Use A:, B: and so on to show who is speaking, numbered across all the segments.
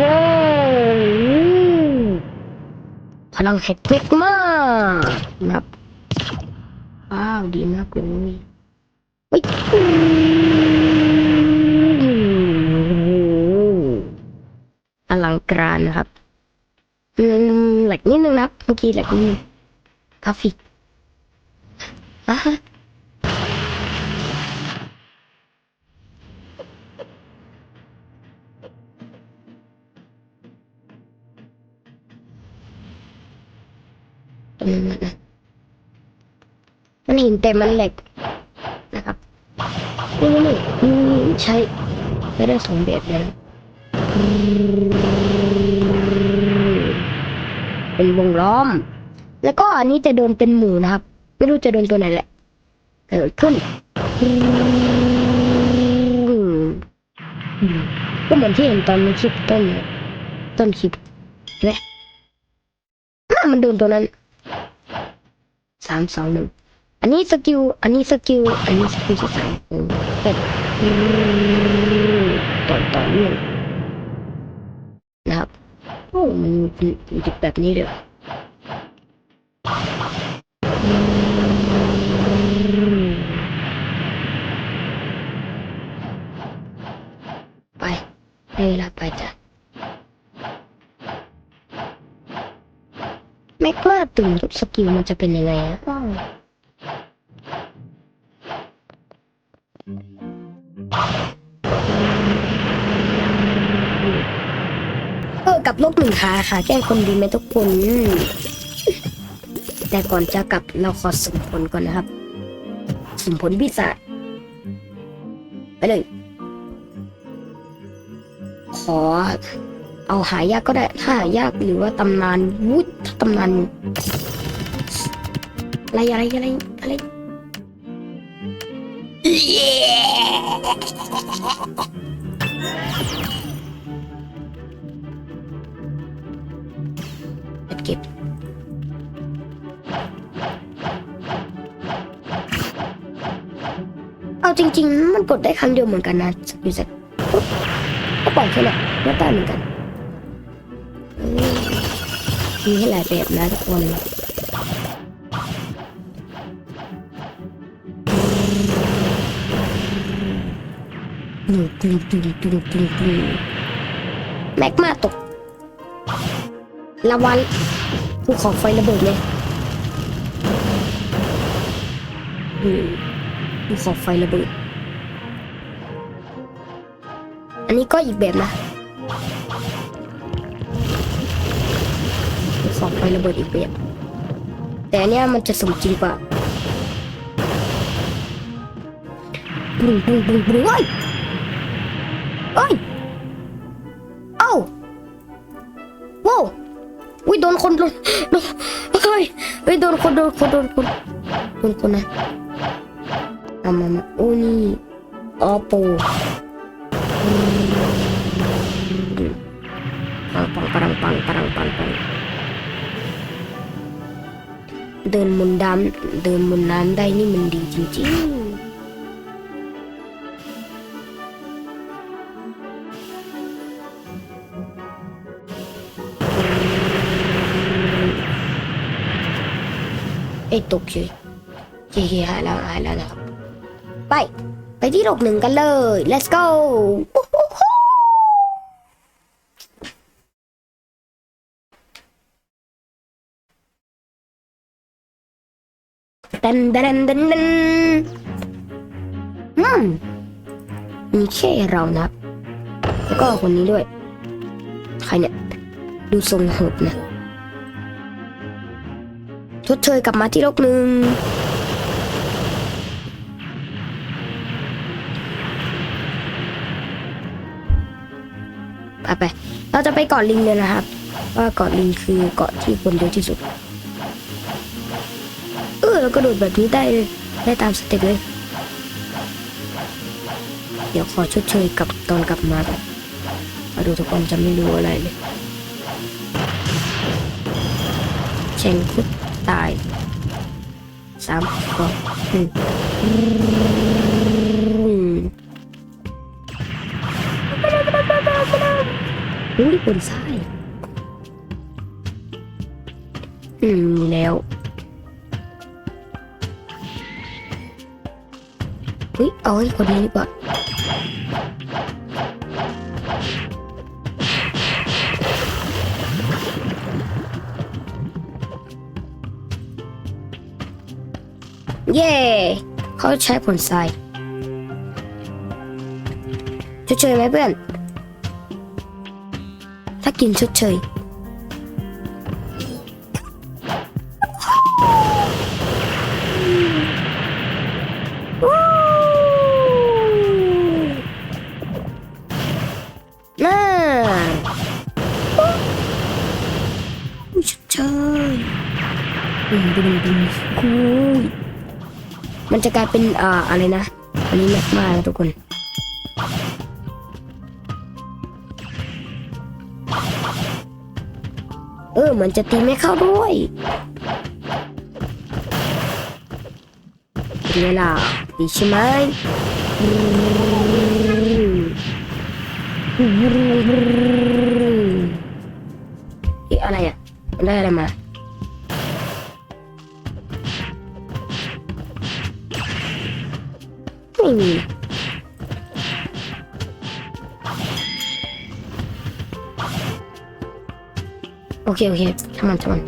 A: ว้พลังแฮกเวกมากนะครับว้าวดีมากเลยเฮ้ยอลังการนะครับอืมหลักนิดนึงนะครับเมื่อกี้หลักนิดกราฟิกอะ ตรงนั้นะ มันห็นแต่มันแหล็กนะครับนี่นี่นี่ใช้ไม่ได้สองแบบเลยเป็นวงล้อม แล้วก็อันนี้จะโดนเป็นหมูนะครับ ไม่รู้จะโดนตัวไหนแหละเกิดขึ้นก็เหมือนที่เห็นตอนในคลิปต้นต้นคลิปนไหมอะมันโดนตัวนั้น สามสองหนึ่งอันนี้สกิล อันนี้สกิล อันนี้สกิลที่สามเป็นต่อต่อเนื่องนะครับ โอ้ มันเป็นจุดแบบนี้เลยไปให้เวลาไปจ้ะ แม็กมาตื่นสกิลมันจะเป็นยังไงอะเออกับนกหนึ่งขาค่ะ แกล้งคนดีไหมทุกคน แต่ก่อนจะกลับเราขอสุ่มผลก่อนนะครับ สุ่มผลพิศาจไปเลยขอ เอาหายากก็ได้ถ้าหายากหรือว่าตำนานวุ้ยถ้าตำนานอะไรอะไรอะไรอะไรเก็บเอาจริง ๆ มันกดได้ครั้งเดียวเหมือนกันนะสกิลเซ็ตก็ปล่อยแค่นั้นแล้วได้เหมือนกัน มีให้หลายแบบนะทุกคนตึงตึงตึงตึงตึงแม็กมาตกละวันภูเขาไฟระเบิดเลยภูเขาไฟระเบิด อันนี้ก็อีกแบบนะ สองไฟระเบิดอีกแบบแต่อันเนี้ยมันจะสมจริงกว่าปุ้งปุ้งปุ้งปุ้ง เดินบนดำเดินบนน้ำได้นี่มันดีจริงๆไอ้ตกเฉยเฮ้ยหายแล้วหายแล้วนะครับ ไป ไปที่โลกหนึ่งกันเลย let's go ดันดันดันดันอืมมีแค่เรานะแล้วก็คนนี้ด้วย ใครเนี่ย ดูทรงโหดนะชดเชยกลับมาที่โลกหนึ่งไปไป เราจะไปเกาะลิงเลยนะครับ ว่าเกาะลิงคือเกาะที่คนเยอะที่สุด เออแล้วก็โดดแบบนี้ได้เลยได้ตามสเต็ปเลย เดี๋ยวขอชดเชยกับตอนกลับมามาดูทุกคนจะไม่รู้อะไรเลยเชงคุดตายสามสองหนึ่งอุ้ยบนซ้ายอืมแล้ว ฮ้ยเอาให้คนนี้ดีกว่าเย้เขาใช้ผลทรายชดเชยไหมเพื่อน ถ้ากินชดเชย ดึงดึงดึงคุยมันจะกลายเป็นอ่าอะไรนะ อันนี้แม็กมาแล้วทุกคนเออเหมือนจะตีไม่เข้าด้วยเป็นไงล่ะดีใช่ไหมอืมเอ๊ะไรอะมันได้อะไรมา me. Okay, okay. Come on, come on.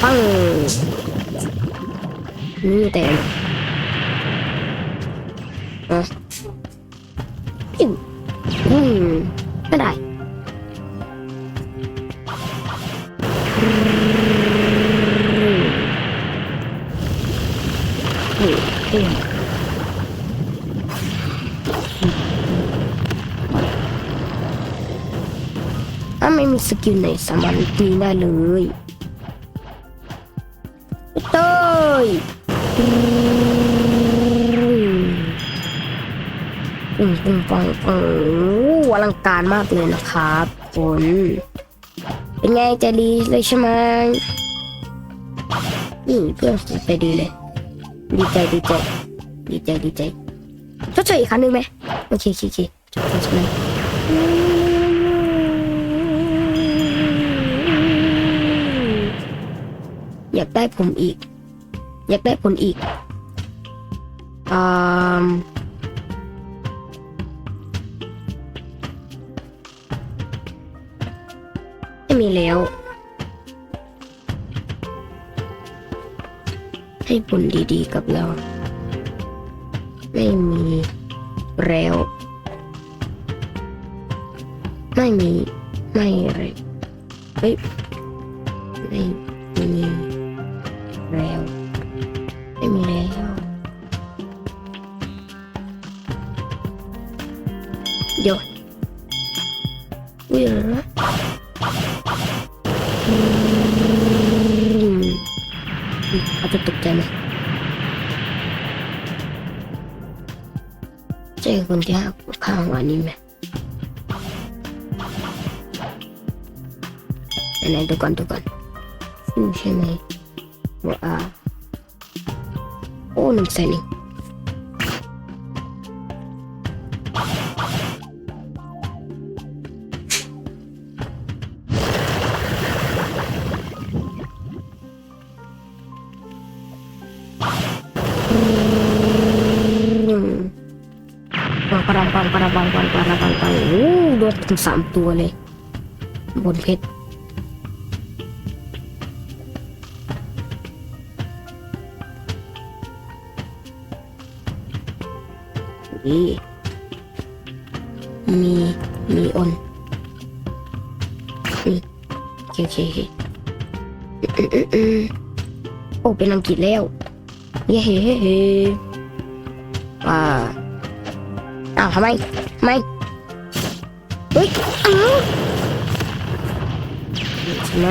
A: Bang! Me damn. ไม่มีสกิลไหนสามารถตีได้เลยเต้ยปุ้งปุ้งปังปังโอ้อลังการมากเลยนะครับคนเป็นไงใจดีเลยใช่ไหมนี่เพื่อนไปดีเลย ดีใจดีใจดีใจดีใจชดเชยอีกครั้งหนึ่งไหมโอเคโอเคโอเคชดเชยอยากได้ผมอีก อยากได้ผลอีกอ่าไม่มีแล้ว ให้ผลดีๆกับเรา ไม่มีแล้ว ไม่มี ไม่อะไรเฮ้ยไม่มี 때문에 지금 대학 가고 아니면 얘네 두건두건 심심해 뭐아 오는 세닝 ถึงสามตัวเลย บนเพชรนี่มีมีออนโอเคโอเคโอเคโอ้เป็นอังกฤษแล้วเย้เฮ้เฮ้เอ่าอ้าวทำไมทำไม เฮ้ยอ้าวใช่ไหม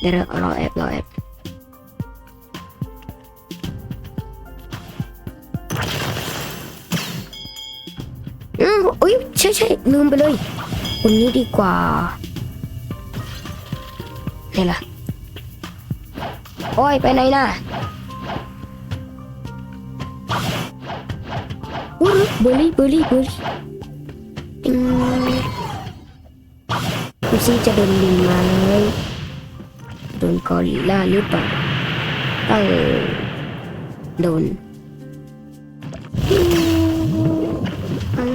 A: เดี๋ยวเรารอแอบรอแอบอืมอุ้ยใช่ใช่ลืมไปเลยคนนี้ดีกว่าไหนล่ะ โอ้ย ไปไหนน่ะ บอร์รี่เบอร์รี่เบอร์รี่อืมดูซิจะโดนลิงไหมโดนกอริลล่าหรือเปล่าเออโดนอืม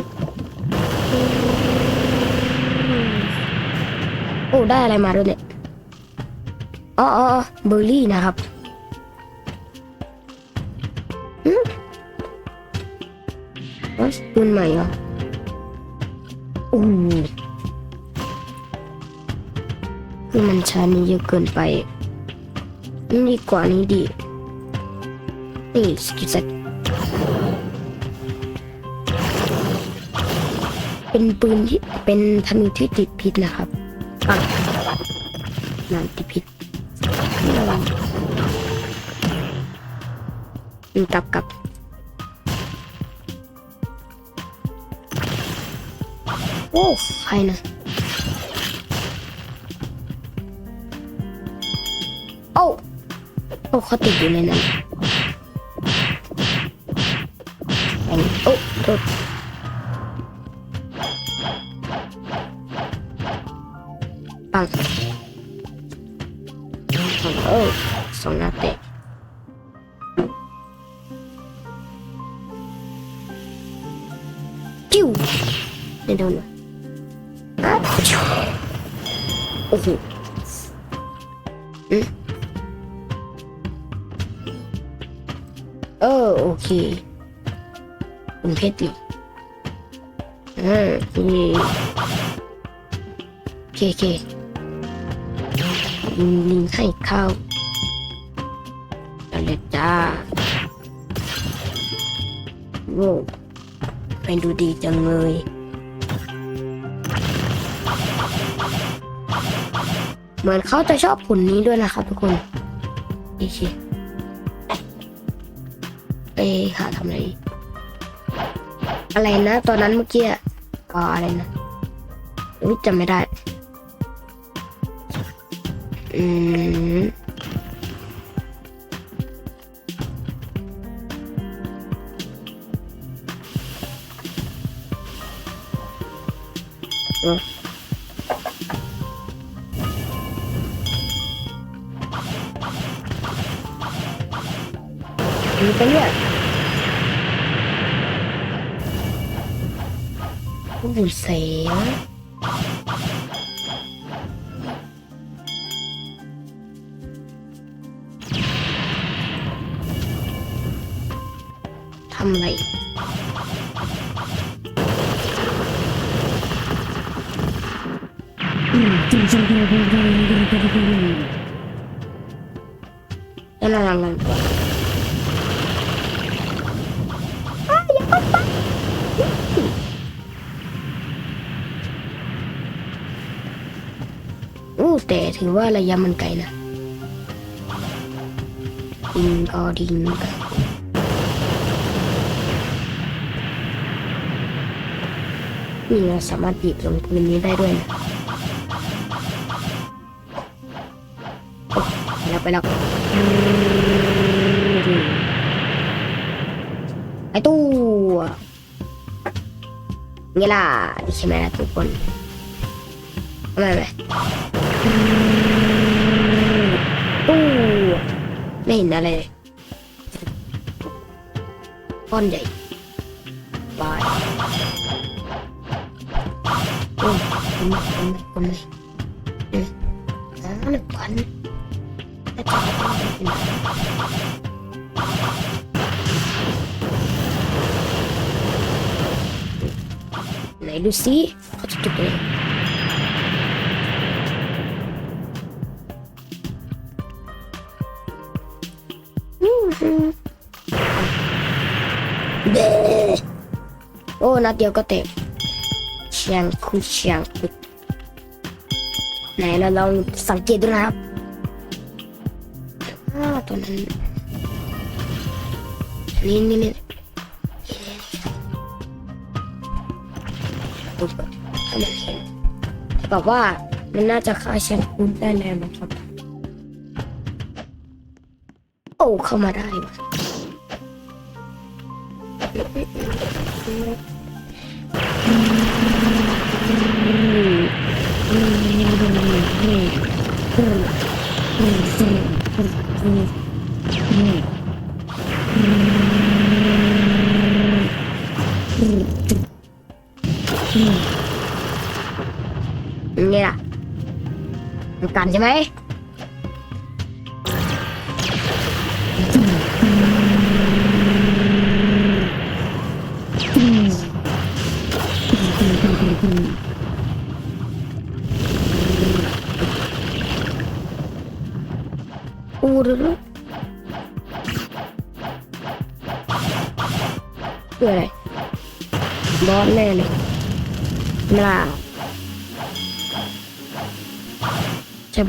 A: โอ้ได้อะไรมาด้วยเนี่ยอ๋ออ๋ออ๋อเบอร์รี่นะครับ ปืนใหม่เหรอโอ้คือมันช้านี้เยอะเกินไป นี่ดีกว่านี้ดีนี่สกิลเซ็ตเป็นปืนที่เป็นธนูที่ติดพิษนะครับอะนานติดพิษอืมกลับกลับ โอ้ใครนะโอ้โอ้เขาติดอยู่ในนั้นแเออโอเคคุณเพชรดิอ่านี่โอเคโอเคลิงลิงให้เข้าเอาเลยจ้าโว้ไปดูดีจังเลยเหมือนเขาจะชอบผลนี้ด้วยนะครับทุกคนโอเค ไปหาทำอะไร อะไรนะ ตอนนั้นเมื่อกี้อะก็อะไรนะอุ๊ยจำไม่ได้ อืมออมีไปเรื่อย โอ้เสียงทำอะไรอืมแล้วนั่งนั่ แต่ถือว่าระยะมันไกลนะดิงก็ดิงก็นี่เราสามารถบีบลงพื้นนี้ได้ด้วยนะโอ้ไปแล้วไปแล้วไอตู้ไงล่ะนี่ใช่ไหมล่ะทุกคนไม่ไม่ ตู้ไม่เห็นอะไรก้อนใหญ่บายโอ้ยคนคนคนเลยเอ๊ะหนึ่งพันแต่จะเป็นไหนดูสิเขาจะเก็บอะ นัดเดียวก็เตะเชียงคุเชียงคุไหนเราลองสังเกตดูนะครับตัวนั้นนี่นี่นี่ปุ๊บถ้ามันเห็นแบบว่ามันน่าจะฆ่าเชียงคุได้แล้วนะครับ โอ้เข้ามาได้ว่ะ ใช่ไหมอูรุรุคืออะไรบอสแน่เลยไม่ล่ะ ใช่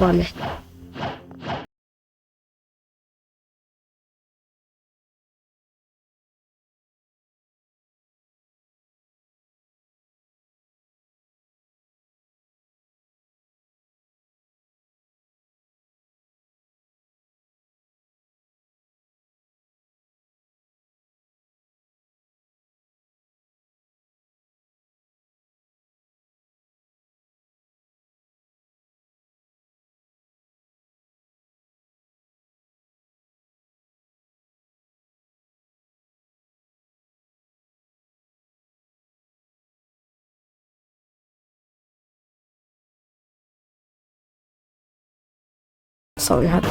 A: บอลไหมสองนะครับ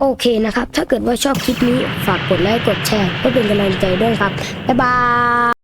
A: โอเคนะครับ ถ้าเกิดว่าชอบคลิปนี้ ฝากกดไลค์ กดแชร์เพื่อเป็นกำลังใจด้วยครับ บ๊ายบาย